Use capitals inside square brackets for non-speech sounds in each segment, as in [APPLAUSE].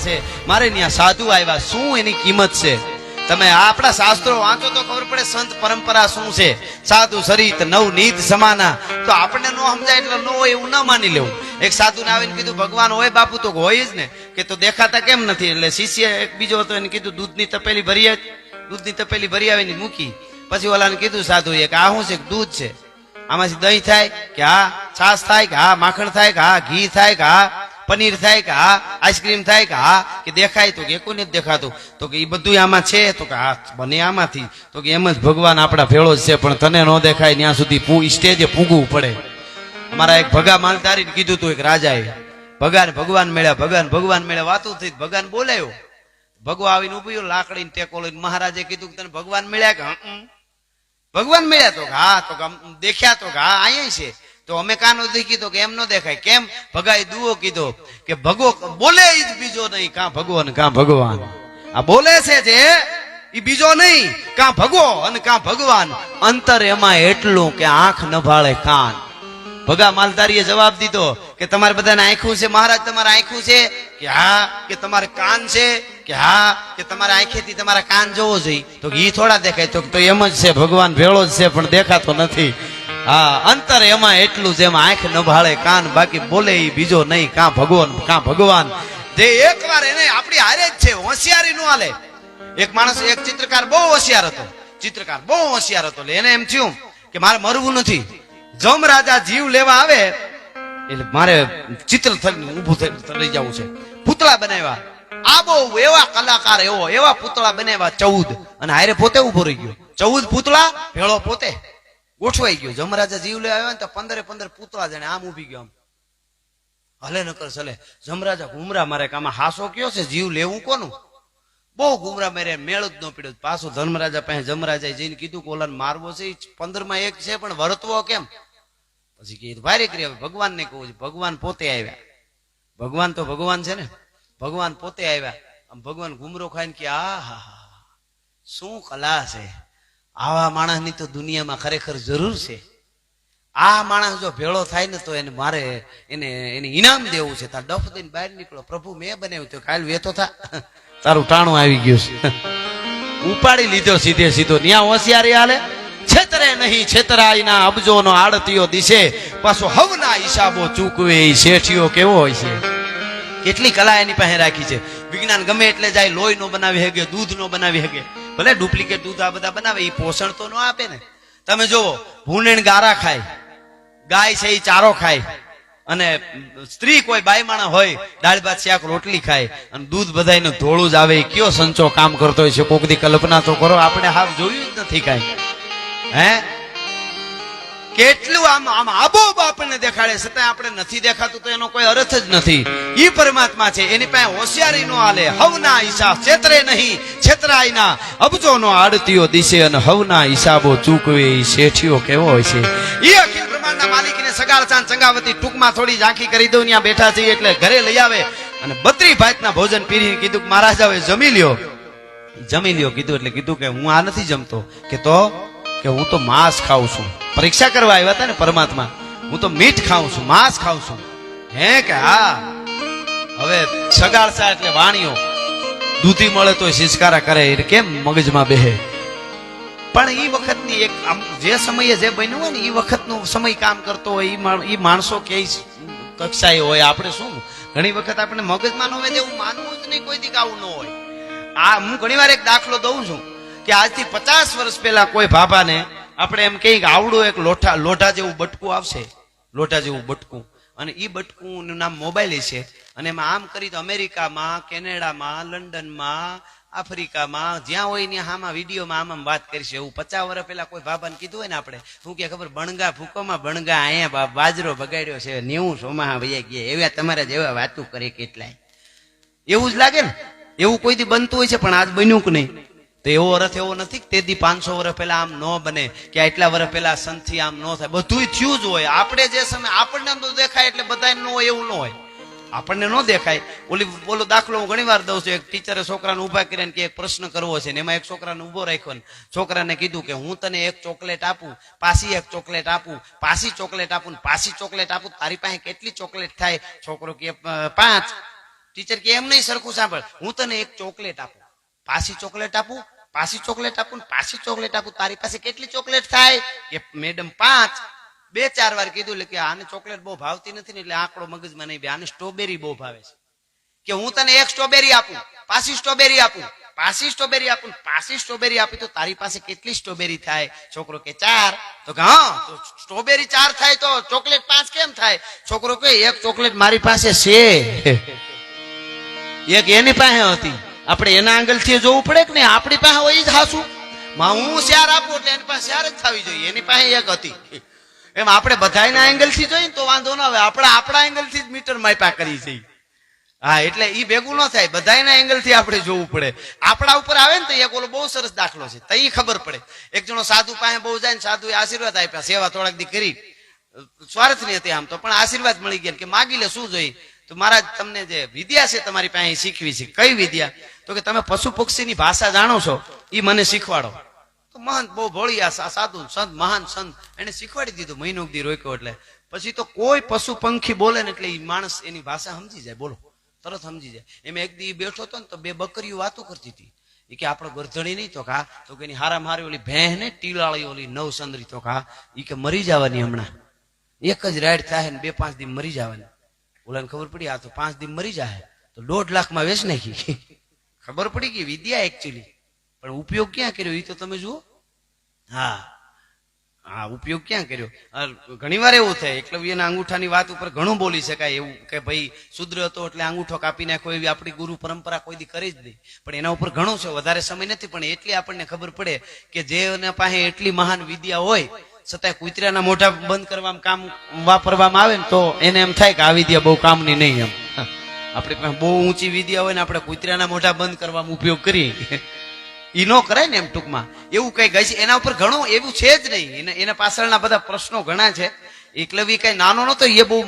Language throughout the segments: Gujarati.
છે. મારે ત્યાં સાધુ આવ્યા શું એની કિંમત છે? તમે આપણા શાસ્ત્રો વાંચો તો ખબર પડે સંત પરંપરા શું છે? સાધુ, સરિત, નવ નીત, સમાના. તો આપણને નો સમજાય એટલે ન હોય એવું ન માની લેવું. એક સાધુ ને આવીને કીધું, ભગવાન હોય બાપુ તો હોય જ ને. કે તો દેખાતા કેમ નથી? એટલે શિષ્ય એક બીજો હતો, એને કીધું, દૂધની તપેલી ભરી. દૂધની તપેલી ભરી આવીને મૂકી. પછી ઓલાને કીધું સાધુ કે આ શું છે? દૂધ છે. આમાંથી દહીં થાય, કે હા છાશ થાય, કે હા માખણ થાય, કે હા ઘી થાય, કે હા પનીર થાય કે હા, આઈસ્ક્રીમ થાય કે હા, કે દેખાય તો કે કોને જ દેખાતું. તો કે એ બધું આમાં છે, તો કે હા બને આમાંથી. તો કે એમ જ ભગવાન આપણા ભેળો જ છે, પણ તને ન દેખાય, ત્યાં સુધી સ્ટેજે પૂગવું પડે. અમારા એક ભગા માલધારીને કીધું હતું એક રાજાએ ભગવાન ભગવાન મળ્યા ભગવાન ભગવાન મળ્યા વાતો થઈ ભગવાન બોલાયો. ભગવા આવીને ઊભી લાકડી લાકડીને ટેકો લઈને મહારાજે કીધું કે તને ભગવાન મળ્યા કે ભગવાન મળ્યા તો હા, તો દેખ્યા તો હા, અહીંયા છે. તો અમે કાનો દેખી તો કે એમ ન દેખાય. કેમ? ભગાઈ દુઓ કીધો કે ભગવો બોલે જ બીજો નહીં, કાં ભગવો ને કાં ભગવાન? આ બોલે છે જે, ઈ બીજો નહીં, કાં ભગવો અને કાં ભગવાન. અંતર એમાં એટલું કે આંખ ન ભાળે કાન. ભગા માલધારીએ જવાબ દીધો કે તમારે બધાને આંખું છે, મહારાજ તમારે આંખું છે? કે હા, કે તમારે કાન છે? કે હા, કે તમારા આંખેથી તમારા કાન જોવો જોઈએ? તો એ થોડા દેખાય. તો એમ જ છે, ભગવાન ભેળો જ છે, પણ દેખાતો નથી. હા, અંતર એમાં એટલું જેમ આંખ નભાળે કાન બાકી બોલે એ બીજો નહીં, કાં ભગવાન કાં ભગવાન. જે એકવાર એને આપણી હારે જ છે, હોશિયારી નો હાલે. એક માણસ, એક ચિત્રકાર બહુ હોશિયાર હતો. ચિત્રકાર બહુ હોશિયાર હતો. એટલે એને એમ થયું કે મારે મરવું નથી. જમ રાજા જીવ લેવા આવે, એટલે મારે ચિત્ર ઊભું થઈ જવું છે. પૂતળા બનાવ્યા. આ બહુ એવા કલાકાર એવો, એવા પૂતળા બનાવ્યા ચૌદ. અને હારે પોતે ઊભો રહી ગયો. ચૌદ પૂતળા, ભેળો પોતે. ગોઠવાઈ ગયો. જમરાજા જીવ લેવા આવ્યા ને તો પંદરે પંદર પૂતળા જાણે આમ ઊભી ગયો આમ. હલે નકર ચલે જમરાજા ઘુમરા મારે કે આમાં હાસો કયો છે? જીવ લેવું કોનું? બહુ ઘુમરા મેરે, મેળ જ ન પીડ્યો. પાછો ધર્મરાજા પાસે જમરાજાએ જઈને કીધું કે મારવો છે પંદરમાં એક છે, પણ વર્તવો કેમ? પછી કે ભારે કરી હવે ભગવાન ને કહું છું, ભગવાન પોતે આવ્યા. ભગવાન તો ભગવાન છે ને? ભગવાન પોતે આવ્યા. આમ ભગવાન ઘુમરો ખાઈને કે આ હા શું કલા છે? આવા માણસની તો દુનિયામાં ખરેખર જરૂર છે. આ માણસ જો ભેળો થાય ને તો એને મારે એને એને ઇનામ દેવું છે. તાર ડફ દઈને બહાર નીકળો. પ્રભુ, મેં બનાવ્યું તો કાલ વેતો થા. તારું ટાણું આવી ગયું છે. ઉપાડી લીધો સીધે સીધો. ન્યા હોશિયારી હાલે? છેતરે નહીં છેતરાઈના અબજોનો આડતીઓ દિશે. પાછો હવના હિસાબો ચૂકવે એ શેઠીઓ કેવો હોય છે? કેટલી કલા એની પાસે રાખી છે. વિજ્ઞાન ગમે એટલે જાય લોહી નો બનાવી હગે દૂધ નો બનાવી શકે. ભલે ડુપ્લિકેટ દૂધ આ બધા બનાવે એ પોષણ તો ન આપે ને. તમે જોવો ભૂંડણ ગારા ખાય, ગાય છે એ ચારો ખાય, અને સ્ત્રી કોઈ બાઈ માણસ હોય, દાળ ભાત, શાક, રોટલી ખાય, અને દૂધ બધાયનું ધોળું જ આવે એ કયો સંચો કામ કરતો હોય છે? કોક દી કલ્પના તો કરો, આપણે હાફ જોયું જ નથી કાંઈ. હે? કેટલું આમ આમ આબોબ આપણને દેખાડે છતાં આપણે નથી દેખાતું, તો એનો કોઈ અર્થ જ નથી. ઈ પરમાત્મા છે, એની પાસે હોશિયારી નો હાલે, હવના હિસાબ છેતરે નહીં છેતરાયના અબજો નો આડતીઓ દિશે અને હવના હિસાબો ચૂકવે ઈ શેઠિયો કેવો હોય છે. ઈ અખિલ બ્રહ્માંડના માલિકને સગાળ ચાંદ ચંગાવતી ટૂંકમાં થોડી ઝાંખી કરી દઉં, ત્યાં બેઠા છીએ એટલે ઘરે લઈ આવે અને બત્રી ભાતના ભોજન પીરી કીધું મહારાજ જમી લ્યો. જમી લ્યો, કીધું એટલે કીધું કે હું આ નથી જમતો, કે તો કે હું તો માંસ ખાઉં છું. પરીક્ષા કરવા આવ્યા હતા ને પરમાત્મા. હું તો મીઠ ખાઉં છું, માંસ ખાઉં છું. હે કે હા? હવે સગાડસા એટલે વાણીઓ. દૂધી મળે તો સિસકારા કરે એટલે કેમ મગજમાં બેહે? પણ એ વખતની એક આમ જે સમયે જે બન્યું હોય ને એ વખતનો સમય કામ કરતો હોય એ માણસો કે કક્ષાએ હોય. આપણે શું? ઘણી વખત આપણે મગજમાં ન હોય તેવું માનવું જ નહીં કોઈ દીક આવું ન હોય. આ હું ઘણી વાર એક દાખલો દઉં છું. કે આજથી પચાસ વર્ષ પહેલા કોઈ ભાભાને આપણે એમ કહીએ કે આવડું એક લોઠા, લોઢા જેવું બટકું આવશે. લોઢા જેવું બટકું. અને એ બટકુંનું નામ મોબાઈલ છે. અને એમાં આમ કરી તો અમેરિકામાં, કેનેડામાં, લંડનમાં, આફ્રિકામાં, જ્યાં હોય ને આમાં વિડીયોમાં આમ આમ વાત કરીશું. એવું પચાસ વર્ષ પહેલા કોઈ બાબાને કીધું હોય ને આપણે શું કે ખબર બણગા ફૂકોમાં બણગા, અહીંયા બાજરો બગાડ્યો છે. નેવું સોમાં વૈયા ગયા. એવા તમારા જેવા વાતું કરે કેટલાય. એવું જ લાગે ને? એવું કોઈ દી બનતું હોય છે, પણ આજ બન્યું કે નહીં? તો એવો અર્થ એવો નથી કે તે દી પાંચસો વર્ષ પહેલા આમ ન બને, કે આટલા વર્ષ પહેલા સંથી આમ ન થાય. બધું થયું જ હોય. આપણે જે સમય, આપણને તો દેખાય એટલે બધા ન હોય એવું ન હોય. આપણને ન દેખાય. ઓલી બોલો દાખલો હું ઘણી વાર દઉં છું. એક ટીચરે છોકરાને ઊભા કરીને કે એક પ્રશ્ન કરવો છે ને એમાં એક છોકરાને ઊભો રાખ્યો ને છોકરાને કીધું કે હું તને એક ચોકલેટ આપું, પાછી એક ચોકલેટ આપું, પાછી ચોકલેટ આપું ને પાછી ચોકલેટ આપું, તારી પાસે કેટલી ચોકલેટ થાય? છોકરો કે પાંચ. ટીચર કે એમ નહીં સરખું સાંભળ. હું તને એક ચોકલેટ આપું. પાછી ચોકલેટ આપું પાછી ચોકલેટ આપું પાછી ચોકલેટ આપું. તારી પાસે કેટલી ચોકલેટ થાય? કે મેડમ પાંચ. બે ચાર વાર કીધું એટલે કે આને ચોકલેટ બહુ ભાવતી નથી ને એટલે આંકડો મગજમાં નહીં બે આને સ્ટ્રોબેરી બહુ ભાવે છે. કે હું તને એક સ્ટ્રોબેરી આપું પાછી સ્ટ્રોબેરી આપું પાછી સ્ટ્રોબેરી આપું પાસી પાછી સ્ટ્રોબેરી આપી તો તારી પાસે કેટલી સ્ટ્રોબેરી થાય? છોકરો કે ચાર. તો કે હા તો સ્ટ્રોબેરી ચાર થાય તો ચોકલેટ પાંચ કેમ થાય? છોકરો કે એક ચોકલેટ મારી પાસે છે. [LAUGHS] એક એની પાસે હતી. આપણે એના આંગલથી જોવું પડે કે નહીં? આપણી પાસે હોય જ હાસું. માં હું શેર આપું એટલે એની પાસે શેર જ થવી જોઈએ. એની પાસે એક હતી. એમ આપણે બધાના એંગલથી જોઈએ ને તો વાંધો ના આવે. આપણે આપણા એંગલથી જ મીટર માપ્યા કરી છે હા, એટલે એ ભેગું ન થાય. બધાના એંગલથી આપણે જોવું પડે. આપણા ઉપર આવે ને તો એક ઓલો બહુ સરસ દાખલો છે. તો એ ખબર પડે. એક જણો સાધુ પાસે બહુ જાય ને સાધુએ આશીર્વાદ આપ્યા. સેવા થોડાક દી કરી. સ્વાર્થની હતી આમ તો, પણ આશીર્વાદ મળી ગયા કે માગી લે, શું જોઈ તો મહારાજ, તમને જે વિદ્યા છે તમારી પાસે શીખવી છે. કઈ વિદ્યા? તો કે તમે પશુ પક્ષીની ભાષા જાણો છો એ મને શીખવાડો. તો મહંત બહુ ભોળિયા સાધુ, સંત, મહાન સંત, એને શીખવાડી દીધું, મહિનો સુધી રોક્યો એટલે. પછી તો કોઈ પશુ પંખી બોલે ને એટલે એ માણસ એની ભાષા સમજી જાય, બોલો. તરત સમજી જાય. એમ એક દી બેઠો હતો ને તો બે બકરીઓ વાતો કરતી હતી. એ કે આપણો ગરધણી નહીં તો કા? તો કે એની હારા મારી ઓલી ભેહ ને ટીલાળી ઓલી નવ સંદરી તો કા? ઈ કે મરી જવાની હમણાં. એક જ રાઈડ થાય ને બે પાંચ દી મરી જવાની. ઓલાને ખબર પડી, આ તો પાંચ દી મરી જાય તો દોઢ લાખમાં વેચ નાખી. ખબર પડી કે વિદ્યા એકચ્યુઅલી પણ ઉપયોગ ક્યાં કર્યો? એ તો તમે જુઓ. હા. હા, ઉપયોગ ક્યાં કર્યો? ઘણી વાર એવું થાય, એકલવ્યના અંગૂઠાની વાત ઉપર ઘણું બોલી શકાય એવું કે ભાઈ શુદ્ર હતો એટલે અંગૂઠો કાપી નાખો એવી આપણી ગુરુ પરંપરા કોઈ દી કરી જ નહીં. પણ એના ઉપર ઘણું છે, વધારે સમય નથી, પણ એટલી આપણને ખબર પડે કે જેના પાસે એટલી મહાન વિદ્યા હોય છતાંય કૂતરાના મોઢા બંધ કરવામાં કામ વાપરવામાં આવે ને તો એને એમ થાય કે આ વિદ્યા બહુ કામની નહીં એમ. આપણી પાસે બહુ ઊંચી વિદ્યા હોય ને આપણે કૂતરાના મોઢા બંધ કરવામાં ઉપયોગ કરીએ. ઈ નો કરાય ને એમ ટૂંકમાં. એવું કઈ ગઈ છે? એના ઉપર ઘણું એવું છે જ નહીં. એના પાછળના બધા પ્રશ્નો ઘણા છે. એકલવી કઈ નાનો નતો એ બહુ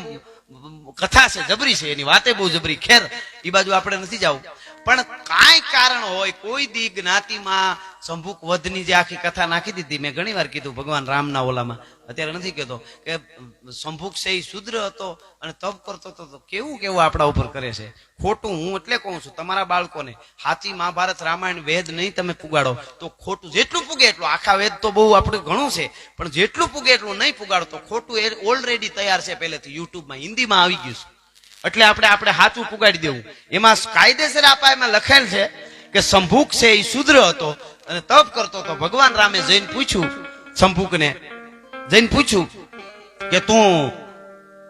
કથા છે, જબરી છે. એની વાતે બહુ જબરી. ખેર એ બાજુ આપણે નથી જવું. પણ કાંઈ કારણ હોય, કોઈ દી જ્ઞાતિમાં શંભુક વધની જે આખી કથા નાખી દીધી, મેં ઘણી વાર કીધું ભગવાન રામના ઓલામાં. અત્યારે નથી કહેતો કે સંભુક છે એ શુદ્ર હતો અને તપ કરતો હતો કેવું કેવું આપણા ઉપર કરે છે? ખોટું હું એટલે કહું છું, તમારા બાળકોને સાચી મહાભારત, રામાયણ, વેદ નહીં તમે પુગાડો, તો ખોટું જેટલું પુગે એટલું. આખા વેદ તો બહુ આપણે ઘણું છે, પણ જેટલું પુગે એટલું નહીં પુગાડો, તો ખોટું એ ઓલરેડી તૈયાર છે પહેલેથી. યુટ્યુબમાં, હિન્દીમાં આવી ગયું છે. એટલે આપણે આપણે હાથું પુગાડી દેવું. એમાં કાયદેસર આપા એમાં લખેલ છે કે શંભુક છે એ શુદ્ર હતો અને તપ કરતો હતો. ભગવાન રામે જઈને પૂછ્યું સંભુકને જઈને પૂછ્યું કે તું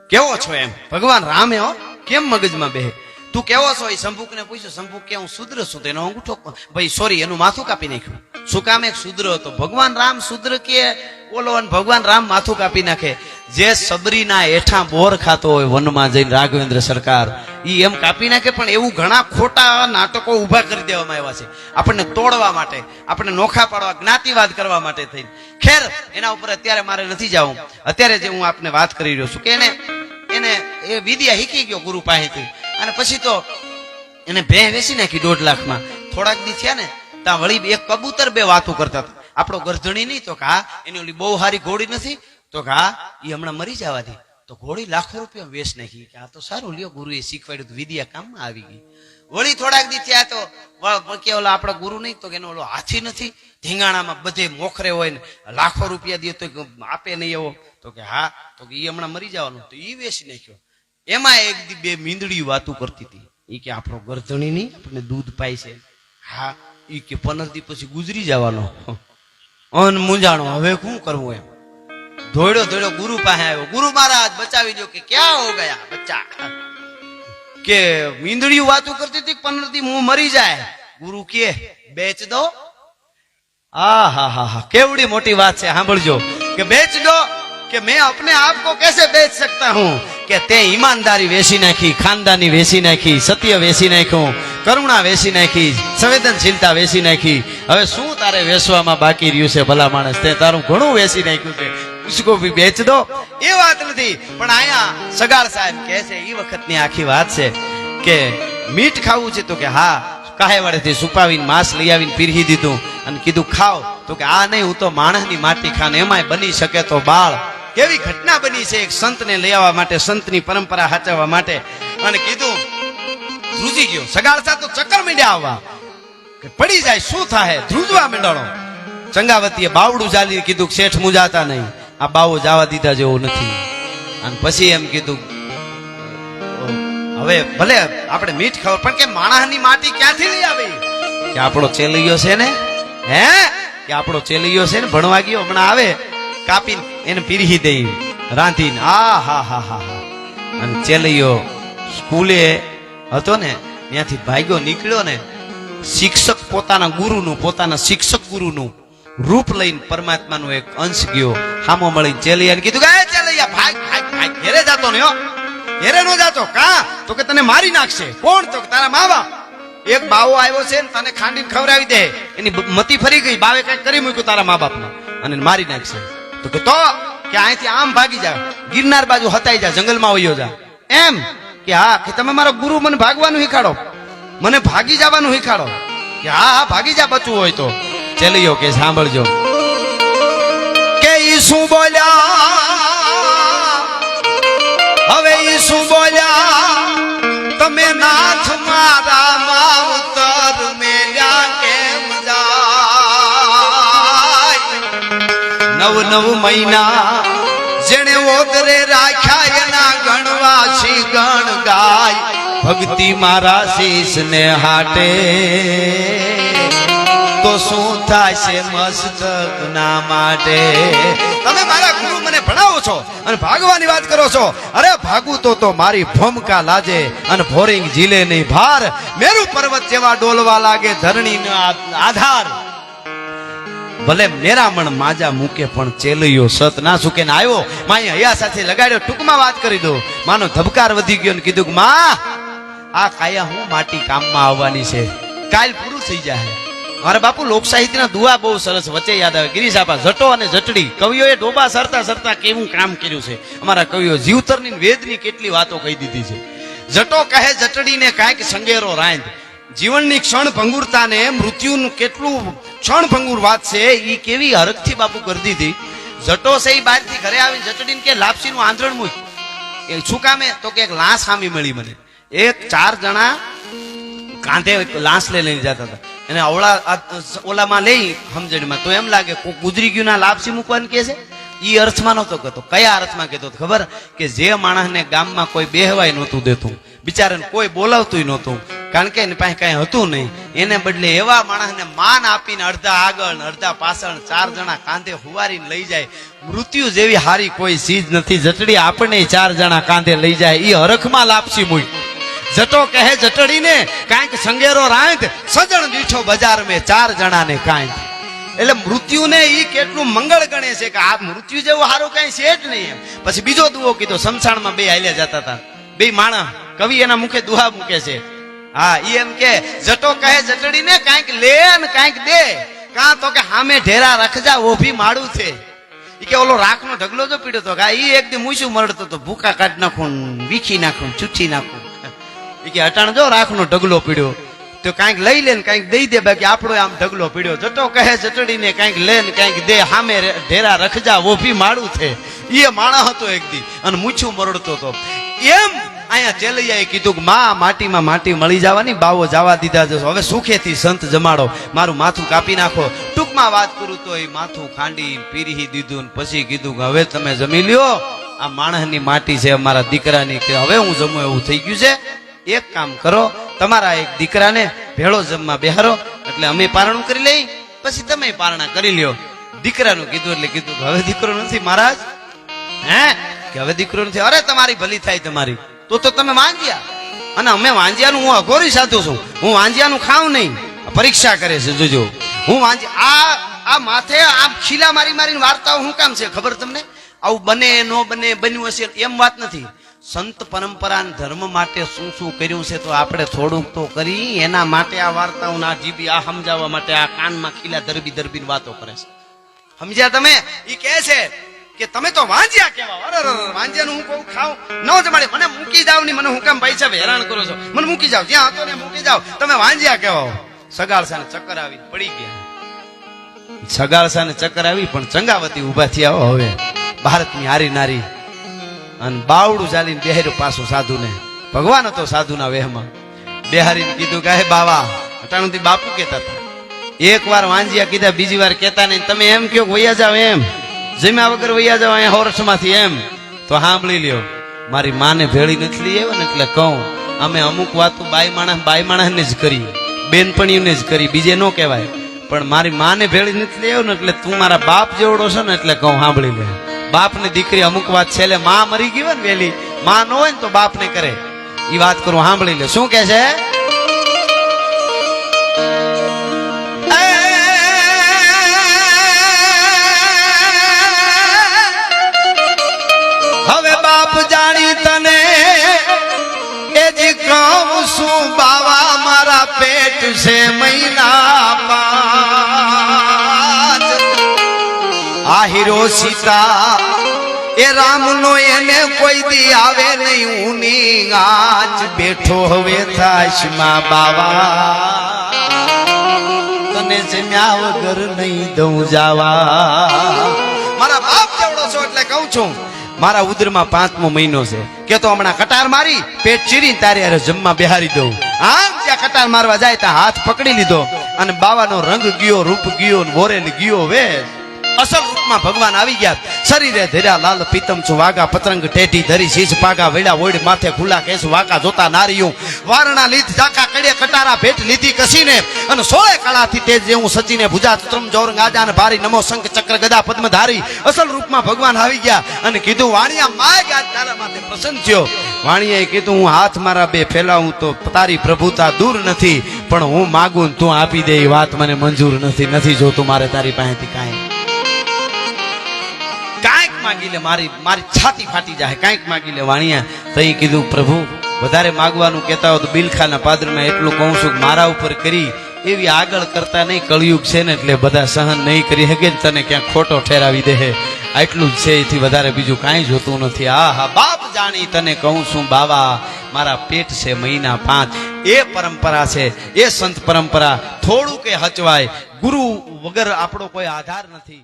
કેવો છો એમ? ભગવાન રામે હો, કેમ મગજમાં બેહે? તું કેવો છો? એ સંભુકને પૂછ્યું શંભુક કે હું શુદ્ર છું તેનો અંગૂઠો ભાઈ સોરી એનું માથું કાપી નાખ્યું. શું કામ એક શુદ્ર હતો? ભગવાન રામ શુદ્ર કે ઓલો અને ભગવાન રામ માથું કાપી નાખે? જે સબરીના હેઠા બોર ખાતો હોય વનમાં જઈને રાઘવેન્દ્ર સરકાર એમ કાપી નાખે, પણ એવું ઘણા ખોટા નાટકો ઊભા કરી દેવામાં આવ્યા છે. આપણને તોડવા માટે, આપણને નોખા પાડવા, જ્ઞાતિવાદ કરવા માટે થઈને. ખેર, એના ઉપર અત્યારે મારે નથી જવું. અત્યારે જે હું આપને વાત કરી રહ્યો છું કે એને એને એ વિદ્યા શીખી ગયો ગુરુ પાસેથી. અને પછી તો એને ભે વેચી નાખી દોઢ લાખમાં. થોડાક દી થયા ને, ત્યાં વળી એક કબૂતર બે વાતો કરતા હતા. આપણો ગરધણી નહીં, તો કા એની ઓલી બહુ સારી ઘોડી નથી, તો કા એ હમણાં મરી જવાથી તો ઘોડી લાખો રૂપિયા વેસ્ટ નાખી. કે આ તો સારું લ્યો ગુરુએ શીખવાડ્યું તો વિદ્યા કામમાં આવી ગઈ. વળી થોડાક દી થયા તો કે ઓલા આપણા ગુરુ નહીં તો એનો ઓલો હાથી નથી. ધીંગાણામાં બધે મોખરે હોય ને લાખો રૂપિયા દે તો આપે નહીં એવો તો કે હા, તો કે એ હમણાં મરી જવાનું. તો એ વેસી નાખ્યો. એમાં એક દી બે મીંદડી વાતું કરતી હતી. એ કે આપણો ગરધણી નહીં, આપણને દૂધ પાય છે. હા એ કે પંદર દી પછી ગુજરી જવાનો. અન મૂંઝાણો. હવે શું કરવું એમ? ધોડ્યો ધોડ્યો ગુરુ પાસે આવ્યો. ગુરુ મહારાજ બચાવી દો કે ક્યાં હો ગયા? બચ્ચા કે મીંદડીયું વાતું કરતી હતી પંદરથી હું મરી જાય? ગુરુ કે બેચ દો. આ હા હા હા. કેવડી મોટી વાત છે. સાંભળજો. કે બેચ દો. કે મેં અપને આપ કો કેસે બેચ સકતા હું? કે તે ઈમાનદારી વેસી નાખી, ખાનદાની વેસી નાખી, સત્ય વેસી નાખ્યું, કરુણા વેસી નાખી, સંવેદનશીલતા વેસી નાખી. હવે શું તારે વેસવામાં બાકી રહ્યું છે ભલા માણસ? તે તારું ઘણું વેસી નાખ્યું છે. ઉસકો ભી બેચ દો એ વાત નથી. પણ અહીંયા સગાર સાહેબ કહે છે એ વખતની આખી વાત છે કે મીઠ ખાવું છે તો કે હા, કાહે વડેથી સુપાવીને માંસ લઈ આવીને પીરહી દીધું અને કીધું ખાવ તો કે, આ નહીં, હું તો માણસની માટી ખાને એમાંય બની શકે તો બાળ. કેવી ઘટના બની છે એક સંતને લઈ આવવા માટે, સંતની પરંપરા સાચવવા માટે. અને કીધું, ધ્રુજી ગયો. સગાળસા તો ચક્કર મીડ્યા આવવા. પડી જાય, શું થાય ધ્રુજવા માંડ્યો ચંગાવતીએ બાવડું ચાલી કીધું શેઠ મુજાતા નહીં. આ બાવો જવા દીધા જેવો નથી. અને પછી એમ કીધું, હવે ભલે આપણે મીઠ ખબર પણ કે માણસની માટી ક્યાંથી લઈ આવી? કે આપણો ચેલિયો છે ને? હે? કે આપણો ચેલિયો છે ને? ભણવા ગયો, હમણાં આવે, કાપીને એને પીરહી દઈ રાંધીને. આ હા હા હા હા. અને ચેલિયો સ્કૂલે હતો ને, ત્યાંથી ભાગ્યો, નીકળ્યો ને, શિક્ષક પોતાના ગુરુનું, પોતાના શિક્ષક ગુરુનું રૂપ લઈને પરમાત્માનો એક અંશ ગયો. હામો મળી ચેલિયાને કીધું કે, "એ ચેલિયા, ભાગ ભાગ ભાગ. ઘેરે જાતો ને ઘેરે નો જાતો. કા? તો કે તને મારી નાખશે. કોણ? તો તારા મા બાપ. એક બાવો આવ્યો છે ને તને ખાંડીને ખવડાવી દે. એની મતી ફરી ગઈ. બાવે કંઈક કરી મૂક્યું તારા મા બાપને. અને મારી નાખશે. તો કે તો, કે અહીંથી આમ ભાગી જા. ગિરનાર બાજુ હતાઈ જા. જંગલમાં વયો જા. એમ કે, હા, કે તમે મારો ગુરુ મને ભાગવાનું શીખાડો. મને ભાગી જવાનું શીખાડો. કે, હા હા, ભાગી જા, બચવું હોય તો. ચેલિયો કે સાંભળજો. કે ઈ શું બોલ્યા, હવે ઈ શું બોલ્યા, તમે નાથ મારા માવતર મેલ્યા કેમ જાય? નવ નવ મહિના જેણે ઓદરે રાખ્યા, એના ગણવાસી ગણ ગાય. ભક્તિ મારા શીશ ને હાટે. શું થશે મસ્તક ના માટે? તમે મારા ગુરુ મને ભણાવો છો અને ભાગવાની વાત કરો છો. અરે ભાગું તો તો મારી ભમકા લાજે અને ભોરિંગ જીલે નહીં ભાર. મેરુ પર્વત જેવા ડોલવા લાગે ધરણીનો આ- આધાર. ભલે મેરામણ માજા મૂકે, પણ ચેલયો સત ના સુકે ને આવ્યો. માય અહીંયા સાથે લગાડ્યો, ટૂંકમાં વાત કરી દો માનો ધબકાર વધી ગયો ને કીધું કે, માં, આ કાયા હું માટી કામમાં આવવાની છે? કાલ પૂરું થઈ જાય મારા બાપુ લોક સાહિત્યના દુઆ બહુ સરસ વચ્ચે યાદ આવે. ગિરીશ આપા, જટો અને જટડી. કવિઓએ ડોબા સરતા સરતા કેવું કામ કર્યું છે? અમારા કવિઓ જીવતરની વેદની કેટલી વાતો કહી દીધી છે. જટો કહે, જટડીને કાંઈક સંગેરો રાંધ. જીવનની ક્ષણ ભંગુરતાને મૃત્યુનું કેટલું ક્ષણ ભંગુર વાત છે એ કેવી હરખથી બાપુ કરી દીધી. જટો છે એ બહારથી ઘરે આવીને જટડીને કે, લાપસીનું આંધણ મૂક એ શું કામે? તો કે એક લાશ સામી મળી મને. એક ચાર જણા કાંધે લાશ લઈ લઈને જતા હતા. એને અવળા ઓલામાં લઈ સમજણમાં તો એમ લાગે ગુજરી ગયું ના લાપસી મૂકવાનું કે છે? એ અર્થમાં નહોતો કહેતો. કયા અર્થમાં કહેતો? ખબર? કે જે માણસને ગામમાં કોઈ બેહવાય નહોતું દેતું, બિચારાને કોઈ બોલાવતું નહોતું, કારણ કે એની પાસે કઈ હતું નહીં. એને બદલે એવા માણસને માન આપીને અડધા આગળ અડધા પાછળ ચાર જણા કાંધે હુવારીને લઈ જાય. મૃત્યુ જેવી હારી કોઈ ચીજ નથી. જટડી આપણે ચાર જણા કાંધે લઈ જાય. એ હરખમાં લાપસી મૂક જટો કહે જટડીને, કાંઈક સંગેરો રાંધ, સજણ દીઠો બજાર મેં ચાર જણાને કાંઈક એટલે મૃત્યુને એ કેટલું મંગળ ગણે છે કે આ મૃત્યુ જેવું સારું કાંઈ છે જ નહીં એમ. પછી બીજો દુઓ કીધો સમસાણમાં બે હાલ્યા જતા હતા. બે માણસ, કવિ એના મુખે દુહા મૂકે છે. હા એ એમ કે, જટો કહે જટડીને કાંઈક લે ને કાંઈક દે. કાં તો કે હામે ઢેરા રખજા ઓભી માડું છે. એ કે, ઓલો રાખનો ઢગલો જો પીડ્યો તો? કે એ એક દી મૂછું મરડતો તો ભૂકા કાઢ નાખું વીખી નાખું ને નાખું. ઈ કે, અટાણ જો રાખનો ઢગલો પીડ્યો. તો કાંઈક લઈ લે ને કાંઈક દઈ દે, બાકી આપણો આમ ઢગલો પીડ્યો. જટો કહે જટડીને કાંઈક લે ને કાંઈક દે. હામે ઢેરા રખજા ઓભી માળું છે. એ માણા હતો એક દી, અને મૂછું મરડતો તો. એમ અહીંયા ચેલૈયાએ કીધું કે, માં, માટીમાં માટી મળી જવાની, બાવો જવા દીધા જશો. હવે સુખેથી સંત જમાડો. મારું માથું કાપી નાખો. ટૂંકમાં વાત કરું તો એ માથું ખાંડી પીરી દીધું પછી કીધું કે, હવે તમે જમી લ્યો. આ માણસની માટી છે અમારા દીકરાની, કે હવે હું જમું એવું થઈ ગયું છે. એક કામ કરો, તમારા એક દીકરાને ભેળો જમવા બેહારો, એટલે અમે પારણું કરી લઈ, પછી તમે પારણા કરી લ્યો. દીકરાનું કીધું એટલે કીધું હવે દીકરો નથી મહારાજ. હે? કે હવે દીકરો નથી? અરે તમારી ભલી થાય તમારી. તો તો તમે વાંજ્યા. અને અમે વાંજ્યાનું હું અઘોરી સાધુ છું. હું વાંજ્યાનું ખાઉં નહીં. પરીક્ષા કરે છે, જોજો. હું વાંજ આ આ માથે આ ખીલા મારી મારીને વાર્તાઓ શું કામ છે? ખબર તમને? આવું બને, ન બને, બન્યું હશે એમ વાત નથી. સંત પરંપરા ધર્મ માટે શું શું કર્યું છે તો આપણે થોડુંક તો કરી. એના માટે આ વાર્તાઓના જીબી આ સમજાવવા માટે આ કાનમાં ખીલા દરબી દરબી વાતો કરે છે. સમજ્યા તમે? એ કહે છે કે તમે તો વાંજ્યા કેવા અરે વાંજ્યાનું હું કહું ખાવ ન જમાડે મને મૂકી જાવની મને હું કેમ ભાઈ સાહેબ હેરાન કરો છો? મને મૂકી જાવ. જ્યાં હતો ને મૂકી જાવ. તમે વાંજ્યા કેવા હો? સગાળસાને ચક્કર આવી પડી ગયા. સગાળસાને ચક્કર આવી, પણ ચંગાવતી ઊભા થયા હવે. ભારતની હારી નારી અને બાવડું ચાલીને બેહાર્યું પાછું સાધુને. ભગવાન હતો સાધુના વેહમાં. બેહારીને કીધું કે, હે બાવા અટાણુથી બાપુ કહેતા હતા. એક વાર વાંજિયા કીધા, બીજી વાર કહેતા નહીં. તમે એમ કયો વૈયા જાવ એમ. જમ્યા વગર વૈયા જાવ અહીંયા હોરસમાંથી એમ. તો સાંભળી લ્યો, મારી માને ભેળી નથી લઈ આવ્યો ને એટલે કહું, અમે અમુક વાતો બાઈ માણસ, બાઈ માણસને જ કરી બેનપણીઓને જ કરી બીજે ન કહેવાય. પણ મારી માને ભેળી નથી આવ્યો ને એટલે તું મારા બાપ જેવડો છે ને એટલે કહું, સાંભળી લે. બાપ ને દીકરી અમુક વાત છેલ્લે માં મરી ગઈ ને વેલી, માં ન હોય ને તો બાપ ને કરે. એ વાત કરું, સાંભળી લે. શું કે છે? હવે બાપ જાણી તને એ જી કહું શું બાવા મારા પેટ છે મહિના પાંચ હીરો સીતા એ રામનો એને કોઈ દી આવે નહીં, ઊની આજ બેઠો હવે થાય બાવા. તને જમ્યા વગર નહીં દઉં જાવા. મારા બાપ જેવડો છો એટલે કહું છું, મારા ઉદરમાં પાંચમો મહિનો છે. કે તો હમણાં કટાર મારી, પેટ ચીરી તારી હારે જમવા બેહારી દઉં. આમ જ્યાં કટાર મારવા જાય ત્યાં હાથ પકડી લીધો. અને બાવાનો રંગ ગયો, રૂપ ગયો વોરેલ ગયો વેશ અસલ રૂપમાં ભગવાન આવી ગયા. શરીરે ધર્યા લાલ, પીતમ છું વાગા પતરંગ, ટેઢી, ધરી, શીશ, પાગા, વેડા ઓડ માથે ખુલ્લા કેસ વાકા જોતા નારિયું વારણા લીધ ઝાકા કડે કટારા, ભેટ લીધી કસીને. અને સોળે કળાથી તેજ જેવું સચીને ભુજા, ત્રમ જોરંગ આજા ને ભારી, નમો, શંખ, ચક્ર, ગદા પદ્મ ધારી અસલ રૂપમાં ભગવાન આવી ગયા અને કીધું, વાણિયા, માય ગયા તારા માથે પ્રસન્ન થયો. વાણિયાએ કીધું, હું હાથ મારા બે ફેલાવું તો તારી પ્રભુતા દૂર નથી, પણ હું માગું તું આપી દે એ વાત મને મંજૂર નથી. નથી જોતું મારે તારી પાસેથી કાંઈ. માગી લે મારી મારી છાતી ફાટી જાય, કાંઈક માગી લે વાણિયા. તઈ કીધું, પ્રભુ, વધારે માગવાનું કહેતા હો તો બિલખાના પાદરમાં એટલું કહું છું મારા ઉપર કરી. એવી આગળ કરતા નહીં, કળિયુગ છે ને એટલે બધા સહન નહીં કરી શકે તને ક્યાંક ખોટો ઠેરાવી દે આટલું જ છે, એથી વધારે બીજું કાંઈ જોતું નથી. આ હા બાપ જાણી તને કહું છું, બાવા, મારા પેટ છે મહિના પાંચ. એ પરંપરા છે, એ સંત પરંપરા. થોડું કે હચવાય. ગુરુ વગર આપણો કોઈ આધાર નથી.